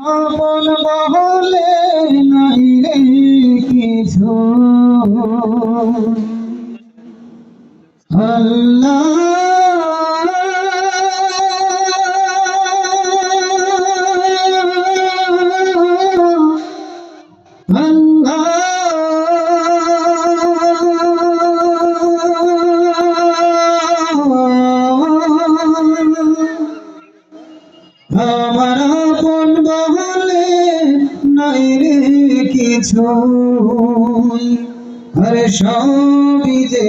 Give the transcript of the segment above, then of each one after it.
আপন বহলে নাই রে কিছু। আল্লাহ। আল্লাহ। কিছু আরে সবই যে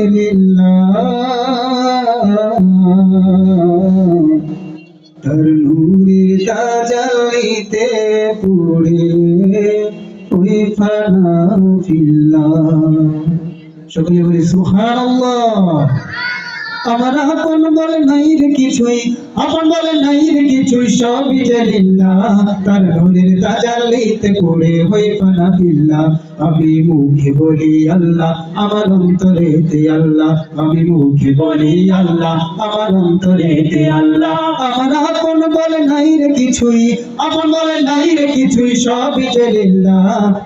তার নূরে তাজালিতে পড়ে ওই ফানা ফিল্লাহ সকলে বলি সুবহানাল্লাহ। আমার আপন বলে নাই রে কিছুই, আপন বলে নাই রে কিছুই, সবই জানিল্লা তার নূরের তাজালিতে পড়ে হই পানা ফিল্লা আমি মুখে বলি আল্লাহ, আমার অন্তরে তে আল্লাহ। আমি মুখে বলি আল্লাহ, আমার অন্তরে তে আল্লাহ। আমার আপন বলে নাই রে কিছুই, আপন বলে নাই রে কিছুই, সবই জানিল্লা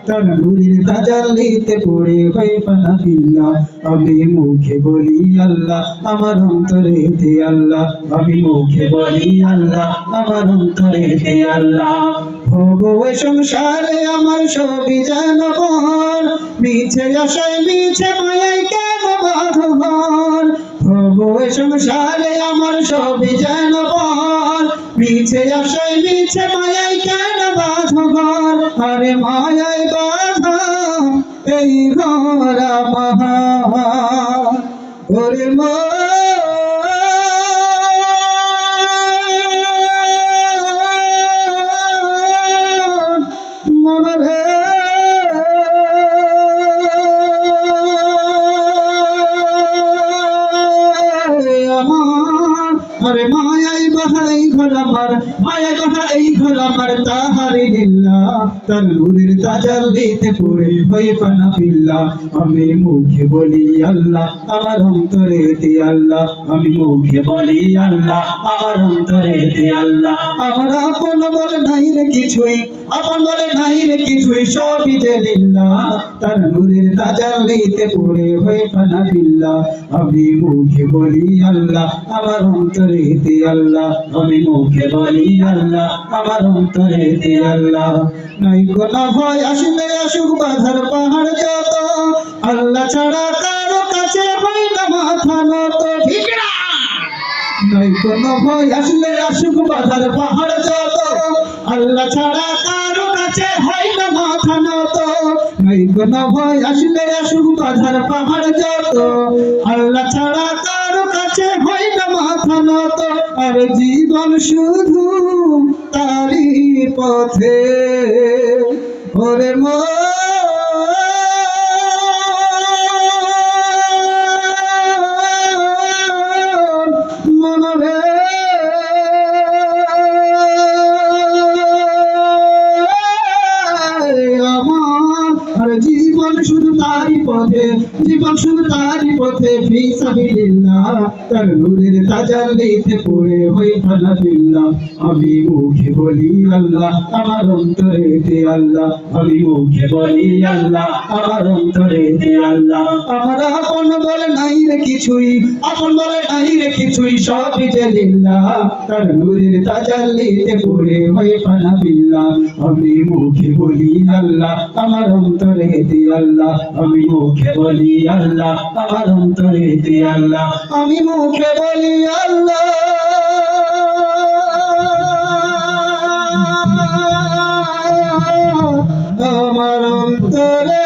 তার নূরের তাজালিতে পড়ে হই পানা ফিল্লা আমি মুখে বলি আল্লাহ, আমার অন্তরে দে আল্লাহ, আমি মুখে বলি আল্লাহ, আমার অন্তরে দে আল্লাহ। ভোগ সংসারে আমার সবই যেন বর মিছে আশায়, মিছে মায়াই কেন বাধবর ভোগ সংসারে আমার সবই যেন বর মিছে আশায়, মিছে মায়াই কেন বাধবর আরে মায়াই বাধা এই ঘরা মহা ওরে মা আমার আরে মায়াই বাহাই আমার আমি মুখে বলি আল্লাহ, আমার অন্তরে দি আল্লাহ। আমি মুখে বলি আল্লাহ, আমার অন্তরে দি আল্লাহ। আমার আপন বলে নাই রে কিছুই, আপন বলে নাই রে কিছুই, সবই যে তার নূরের পড়ে হয়ে পানা আমি মুখে বলি আল্লাহ, আমার অন্তরে আল্লাহ। আমি মুখে বলি আল্লাহ আমার অন্তরে দি আল্লাহ। নাই কোন ভয় আসলে আসুক বাধার পাহাড় যত। আল্লাহ ছাড়া কারও কাছে হই না মাথা নত। ঠিক না। নাই কোন ভয় আসলে আসুক বাধার পাহাড় যত। আল্লাহ ছাড়া কারও কাছে হয় না মাথা নত। নাই কোন ভয় আসলে আসুক বাধার পাহাড় যত। আল্লাহ ছাড়া আর জীবন শুধু তারি পথে। ওরে মা পথে, জীবন শুধু তারই পথে তার আমি মুখে বলি আল্লাহ, আমার অন্তরে দে আল্লাহ। আমি মুখে বলি আল্লাহ, আমার অন্তরে দে আল্লাহ। আমার আপন বলে নাই কিছুই, আপন বলে রে কিছুই, সবই যে তার নূরের তাজাল্লিতে হই ফালা ফিল্লাহ আমি মুখে বলি আল্লাহ, আমার অন্তরে দে আল্লাহ। আমি মুখে বলি আল্লাহ, আমার অন্তরে দে আল্লাহ। আমি মুখে বলি আল্লাহ। আমার অন্তরে